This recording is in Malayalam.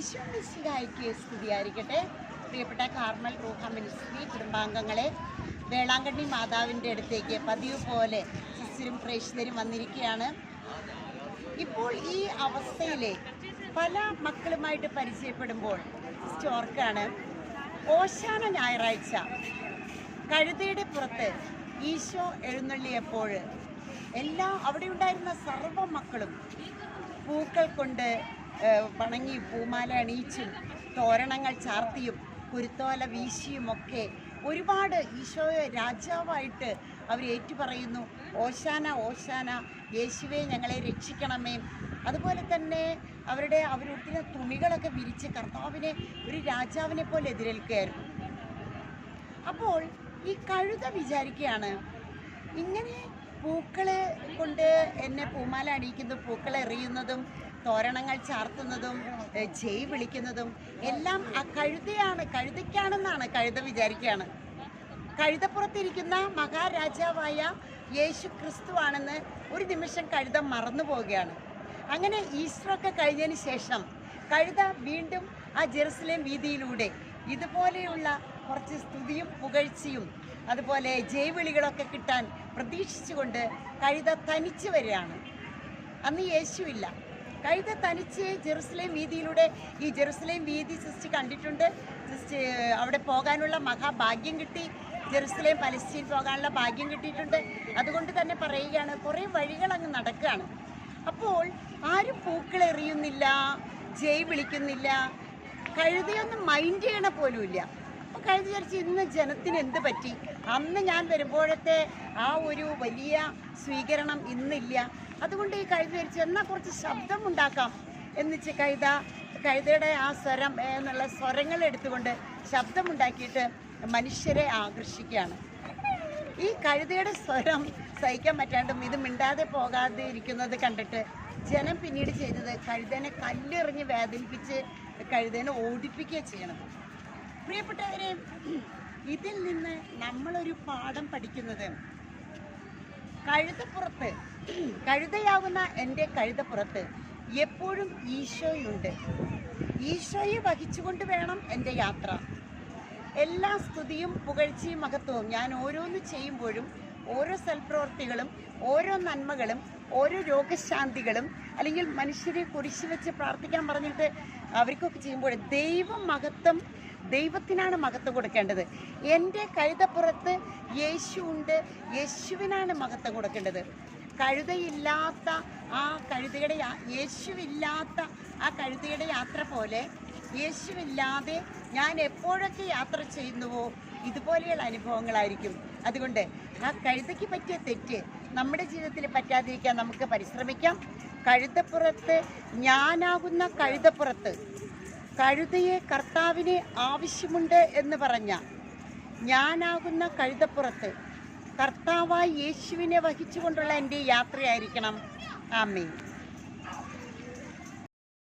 ഈശോ മിശിഹായ്ക്ക് സ്തുതിയായിരിക്കട്ടെ പ്രിയപ്പെട്ട കാർമൽ റൂഹ മിനിസ്ട്രി കുടുംബാംഗങ്ങളെ വേളാങ്കണ്ണി മാതാവിന്റെ അടുത്തേക്ക് പതിവ് പോലെ സിസ്റ്റരും പ്രേക്ഷിതരും വന്നിരിക്കുകയാണ്. ഇപ്പോൾ ഈ അവസ്ഥയിലെ പല മക്കളുമായിട്ട് പരിചയപ്പെടുമ്പോൾ സ്റ്റോർക്കാണ് ഓശാന ഞായറാഴ്ച കഴുതയുടെ പുറത്ത് ഈശോ എഴുന്നള്ളിയപ്പോൾ എല്ലാ അവിടെ ഉണ്ടായിരുന്ന സർവ മക്കളും പൂക്കൾ കൊണ്ട് ഏഹ്, വണങ്ങി പൂമാല അണിയിച്ചും തോരണങ്ങൾ ചാർത്തിയും കുരുത്തോല വീശിയുമൊക്കെ ഒരുപാട് ഈശോയെ രാജാവായിട്ട് അവർ ഏറ്റുപറയുന്നു. ഓശാന ഓശാന യേശുവെ ഞങ്ങളെ രക്ഷിക്കണമേ. അതുപോലെ തന്നെ അവരുടെ അവരുടെ തുണികളൊക്കെ വിരിച്ച് കർത്താവിനെ ഒരു രാജാവിനെ പോലെ എതിരേൽക്കുകയായിരുന്നു. അപ്പോൾ ഈ കഴുത വിചാരിക്കുകയാണ് ഇങ്ങനെ പൂക്കളെ കൊണ്ട് എന്നെ പൂമാല അണിയിക്കുന്നതും പൂക്കളെ എറിയുന്നതും തോരണങ്ങൾ ചാർത്തുന്നതും ജയ് വിളിക്കുന്നതും എല്ലാം ആ കഴുതയാണ് കഴുതയ്ക്കാണെന്നാണ് കഴുത വിചാരിക്കുകയാണ് കഴുതപ്പുറത്തിരിക്കുന്ന മഹാരാജാവായ യേശു ക്രിസ്തുവാണെന്ന് ഒരു നിമിഷം കഴുത മറന്നു പോവുകയാണ്. അങ്ങനെ ഈസ്റ്ററൊക്കെ കഴിഞ്ഞതിന് ശേഷം കഴുത വീണ്ടും ആ ജെറുസലേം വീതിയിലൂടെ ഇതുപോലെയുള്ള കുറച്ച് സ്തുതിയും പുകഴ്ചയും അതുപോലെ ജയവിളികളൊക്കെ കിട്ടാൻ പ്രതീക്ഷിച്ചുകൊണ്ട് കഴുത തനിച്ച് വരികയാണ്. അന്ന് യേശുവില്ല. കഴുത തനിച്ച് ജെറുസലേം വീതിയിലൂടെ ഈ ജെറുസലേം വീതി സിസ്റ്റ് കണ്ടിട്ടുണ്ട്. സിസ്റ്റ് അവിടെ പോകാനുള്ള മഹാഭാഗ്യം കിട്ടി. ജെറുസലേം പലസ്തീൻ പോകാനുള്ള ഭാഗ്യം കിട്ടിയിട്ടുണ്ട്. അതുകൊണ്ട് തന്നെ പറയുകയാണ് കുറേ വഴികൾ അങ്ങ് നടക്കുകയാണ്. അപ്പോൾ ആരും പൂക്കൾ എറിയുന്നില്ല ജയ് വിളിക്കുന്നില്ല. കഴുതയൊന്നും മൈൻഡ് ചെയ്യണ പോലുമില്ല. അപ്പോൾ കഴുത ചേർച്ച് ഇന്ന് ജനത്തിന് എന്ത് പറ്റി? അന്ന് ഞാൻ വരുമ്പോഴത്തെ ആ ഒരു വലിയ സ്വീകരണം ഇന്നില്ല. അതുകൊണ്ട് ഈ കഴുത വിചാരിച്ചു എന്നാൽ കുറച്ച് ശബ്ദം ഉണ്ടാക്കാം. എന്നിച്ച് കഴുത കഴുതയുടെ ആ സ്വരം എന്നുള്ള സ്വരങ്ങൾ എടുത്തുകൊണ്ട് ശബ്ദമുണ്ടാക്കിയിട്ട് മനുഷ്യരെ ആകർഷിക്കുകയാണ്. ഈ കഴുതയുടെ സ്വരം സഹിക്കാൻ പറ്റാണ്ടും ഇത് മിണ്ടാതെ പോകാതെ ഇരിക്കുന്നത് കണ്ടിട്ട് ജനം പിന്നീട് ചെയ്തത് കഴുതനെ കല്ലെറിഞ്ഞ് വേദനിപ്പിച്ച് കഴുതനെ ഓടിപ്പിക്കുകയാണ് ചെയ്യണത്. പ്രിയപ്പെട്ടവരെ ഇതിൽ നിന്ന് നമ്മളൊരു പാഠം പഠിക്കുന്നത് കഴുതപ്പുറത്ത് കഴുതയാവുന്ന എന്റെ കഴുതപ്പുറത്ത് എപ്പോഴും ഈശോയുണ്ട്. ഈശോയെ വഹിച്ചുകൊണ്ട് വേണം എന്റെ യാത്ര. എല്ലാ സ്തുതിയും പുകഴ്ചയും മഹത്വവും ഞാൻ ഓരോന്ന് ചെയ്യുമ്പോഴും ഓരോ സൽപ്രവർത്തികളും ഓരോ നന്മകളും ഓരോ രോഗശാന്തികളും അല്ലെങ്കിൽ മനുഷ്യരെ കുറിച്ച് വെച്ച് പ്രാർത്ഥിക്കാൻ പറഞ്ഞിട്ട് അവർക്കൊക്കെ ചെയ്യുമ്പോൾ ദൈവം മഹത്വം ദൈവത്തിനാണ് മഹത്വം കൊടുക്കേണ്ടത്. എന്റെ കഴുതപ്പുറത്ത് യേശു ഉണ്ട് യേശുവിനാണ് മഹത്വം കൊടുക്കേണ്ടത്. കഴുതയില്ലാത്ത ആ കഴുതയുടെ യേശുവില്ലാത്ത ആ കഴുതയുടെ യാത്ര പോലെ യേശുവില്ലാതെ ഞാൻ എപ്പോഴൊക്കെ യാത്ര ചെയ്യുന്നുവോ ഇതുപോലെയുള്ള അനുഭവങ്ങളായിരിക്കും. അതുകൊണ്ട് ആ കഴുതയ്ക്ക് പറ്റിയ തെറ്റ് നമ്മുടെ ജീവിതത്തിൽ പറ്റാതിരിക്കാൻ നമുക്ക് പരിശ്രമിക്കാം. കഴുതപ്പുറത്ത് ഞാനാകുന്ന കഴുതപ്പുറത്ത് കഴുതയെ കർത്താവിനെ ആവശ്യമുണ്ട് എന്ന് പറഞ്ഞ ഞാനാകുന്ന കഴുതപ്പുറത്ത് കർത്താവായി യേശുവിനെ വഹിച്ചുകൊണ്ടുള്ള എന്റെ യാത്രയായിരിക്കണം. ആമേ